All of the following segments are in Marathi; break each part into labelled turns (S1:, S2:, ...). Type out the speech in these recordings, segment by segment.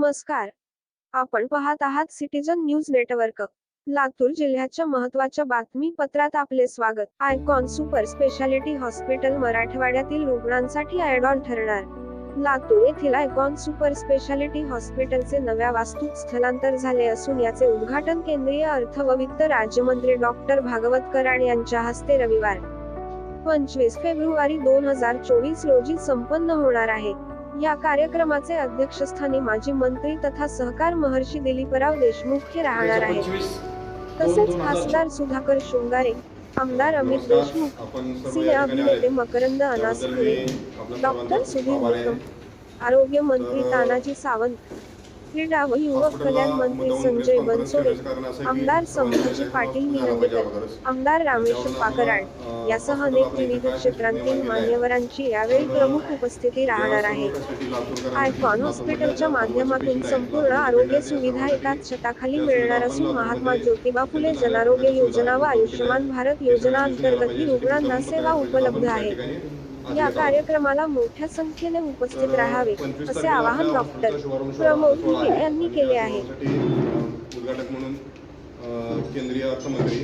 S1: नमस्कार. आपण पाहत आहात सिटीजन न्यूज नेटवर्क. लातूर जिल्ह्याच्या महत्त्वाच्या बातमीपत्रात आपले स्वागत. आयकॉन सुपर स्पेशालिटी हॉस्पिटल मराठवाड्यातील रुग्णांसाठी आयडॉल ठरणार. लातूर येथील आयकॉन सुपर स्पेशालिटी हॉस्पिटलचे नव्या वास्तूत स्थलांतर झाले असून याचे उद्घाटन केंद्रीय अर्थ व वित्त राज्यमंत्री डॉक्टर भागवत कराड यांच्या हस्ते रविवार. पंचवीस फेब्रुवारी दोन हजार चोवीस रोजी संपन्न होणार आहे. या कार्यक्रमाचे अध्यक्षस्थानी माजी मंत्री तथा सहकार महर्षी दिलीपराव देशमुख हे राहणार आहेत. तसेच खासदार सुधाकर शृंगारे आमदार अमित देशमुख सिने अभिनेते मकरंद अनासपुरे डॉक्टर सुधीर आरोग्य मंत्री तानाजी सावंत क्रीडा व युवक कल्याण मंत्री संजय बनसोडे आमदार संभाजी पाटील निलंगेकर आमदार रामेश्वर पाकराड यासह अनेक विविध क्षेत्रांतील मान्यवरांची यावेळी प्रमुख उपस्थिती राहणार आहे आयकॉन हॉस्पिटलच्या माध्यमातून संपूर्ण आरोग्य सुविधा एकाच छताखाली मिळणार असून महात्मा ज्योतिबा फुले जनारोग्य योजना व आयुष्यमान भारत योजना अंतर्गत ही रुग्णांना सेवा उपलब्ध आहे. या कार्यक्रमाला मोठ्या संख्येने उपस्थित राहावे असे आवाहन डॉक्टर प्रमोद यांनी केले आहे.
S2: उद्घाटक म्हणून केंद्रीय अर्थमंत्री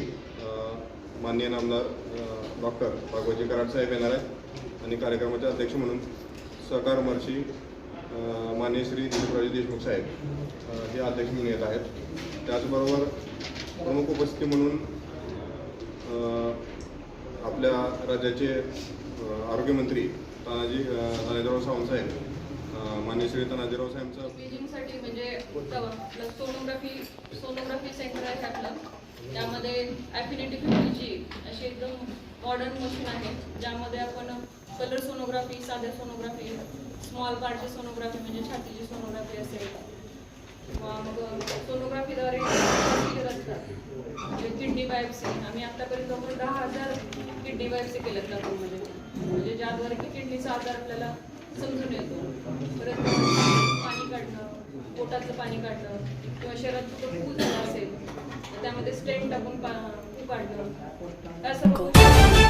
S2: माननीय नामदार डॉक्टर भागवतजी कराड साहेब येणार आहेत. आणि कार्यक्रमाचे अध्यक्ष म्हणून सहकार महर्षी अ, माननीय श्री दिलीपरावजी देशमुख साहेब हे अध्यक्ष म्हणून येत आहेत. त्याचबरोबर प्रमुख उपस्थिती म्हणून आपल्या राज्याचे आरोग्यमंत्री तानाजी तानाजीराव साहेब. श्री तानाजीराव साहेबांचं.
S3: इमेजिंगसाठी म्हणजे आपलं सोनोग्राफी सोनोग्राफी सेंटर आहे आपलं त्यामध्ये ॲफिनिटी फिफ्टीची अशी एकदम मॉडर्न मशीन आहे. ज्यामध्ये आपण कलर सोनोग्राफी साध्या सोनोग्राफी स्मॉल पार्टची सोनोग्राफी म्हणजे छातीची सोनोग्राफी असेल. किंवा मग सोनोग्राफीद्वारे म्हणजे किडनी बायोप्सी आम्ही आतापर्यंत आपण दहा हजार किडनी बायोप्सी केल्यात लातूरमध्ये म्हणजे ज्याद्वारे की किडनीचा आजार आपल्याला समजून येतो. परत पाणी काढणं पोटातलं पाणी काढणं किंवा शरीरात कुठं फूल झालं असेल तर त्यामध्ये स्टेन टाकून पा फू काढणं या सर्व